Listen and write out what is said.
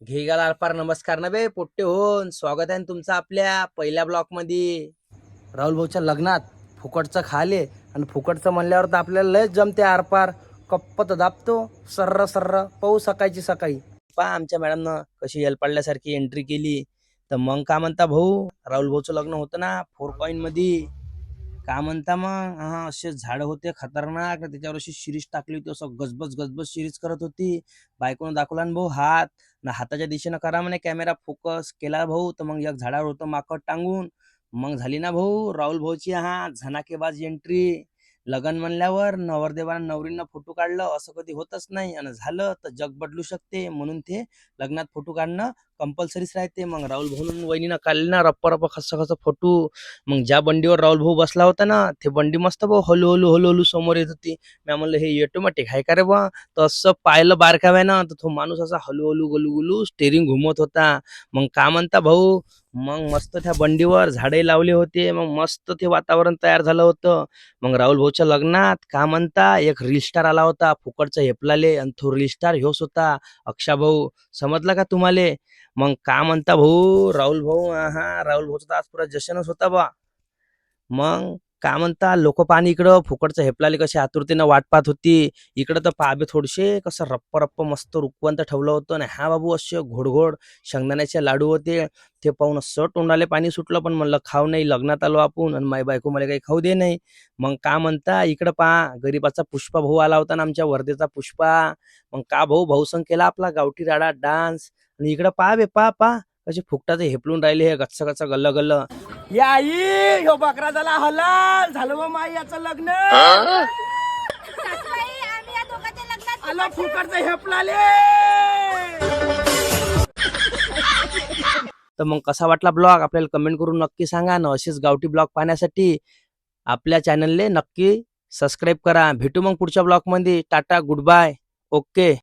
घेगाल आरपार नमस्कार ना बे पोट्टे होन स्वागत आहे तुमचं आपल्या पहिल्या ब्लॉकमध्ये. राहुल भाऊच्या लग्नात फुकटचं खाले आणि फुकटचं म्हणल्यावर तर आपल्याला लयच जमते आरपार. कप्पत दाबतो सर्र सर्र पाहू सकाळची सकाळी. पा आमच्या मॅडमनं कशी येलपाडल्यासारखी एंट्री केली. तर मग का म्हणता भाऊ राहुल भाऊचं लग्न होतं ना फोर पॉईंटमध्ये का म्हणता मग? हा असे झाड होते खतरनाक. त्याच्यावर अशी शिरीष टाकली होती असं गजबज गजबज शिरीज करत होती. बायकोनं दाखवला ना भाऊ हात. ना हाताच्या दिशेनं करा म्हणे कॅमेरा फोकस केला भाऊ तर मग एक झाडावर होतं माकड टांगून. मग झाली ना भाऊ राहुल भाऊची हा झनाकेबाज एंट्री लगन म्हणल्यावर नवरदेवानं नवरींना फोटो काढलं. असं कधी होतच नाही. आणि झालं तर जग बदलू शकते. म्हणून ते लग्नात फोटो काढणं कंपल्सरीच राहते. मग राहुल भाऊ वहिनीनं काल ना रप्पा रप्पा खस्स खस्स फोटो. मग ज्या बंडीवर राहुल भाऊ बसला होता ना ते बंडी मस्त भाऊ हलू हलू हलू हलू समोर येत होती. मी म्हणलं हे ऑटोमॅटिक आहे का रे बा तर असं पाहिलं बारकाव्या ना तर तो माणूस असा हलू हलू गुलू गुलू स्टेरिंग घुमत होता. मग का म्हणता भाऊ? मग मस्त त्या बंडीवर झाडे लावले होते. मग मस्त ते वातावरण तयार झालं होतं. मग राहुल भाऊच्या लग्नात का म्हणता एक रील स्टार आला होता फुकटचा हेपलाले आणि तो रील स्टार ह्योच होता. अक्षा भाऊ समजला का तुम्हाला? मग का म्हणता भाऊ? राहुल भाऊ हा राहुल भाऊचा तर आज पुरा जशनच होता बा. मग का म्हणता लोक पाणी इकडं फुकटचं हेपलाले कशी आतुरतेनं वाट पाहत होती. इकडं तर पाबे थोडेसे कसं रप्प रप्प मस्त रुकवंत ठेवलं होतं आणि हा बाबू असे घोडघोड शेंगदाण्याचे लाडू होते. ते पाहून असं तोंडाले पाणी सुटलं पण म्हणलं खाऊ नाही लग्नात आलो आपण आणि माई बायको मला काही खाऊ दे नाही. मग का म्हणता इकडं पहा गरीबाचा पुष्पा भाऊ आला होता ना आमच्या वर्धेचा पुष्पा. मग का भाऊ भाऊसंग केला आपला गावठी राडा डान्स. आणि इकडं पा बे पा पा कसे फुकटाचे हेपलून राहिले हे गच्च गच्च गल्ल गल्ल. या आई ह्यो बकरा झाला हलाल. झालं मग माई याचं लग्न. आला फुकटचं हेपलाले. तर मग कसा वाटला ब्लॉग? आपल्याला कमेंट करून नक्की सांगा. ना असेच गावठी ब्लॉग पाहण्यासाठी आपल्या चॅनलले नक्की सबस्क्राईब करा. भेटू मग पुढच्या ब्लॉगमध्ये टाटा गुड बाय ओके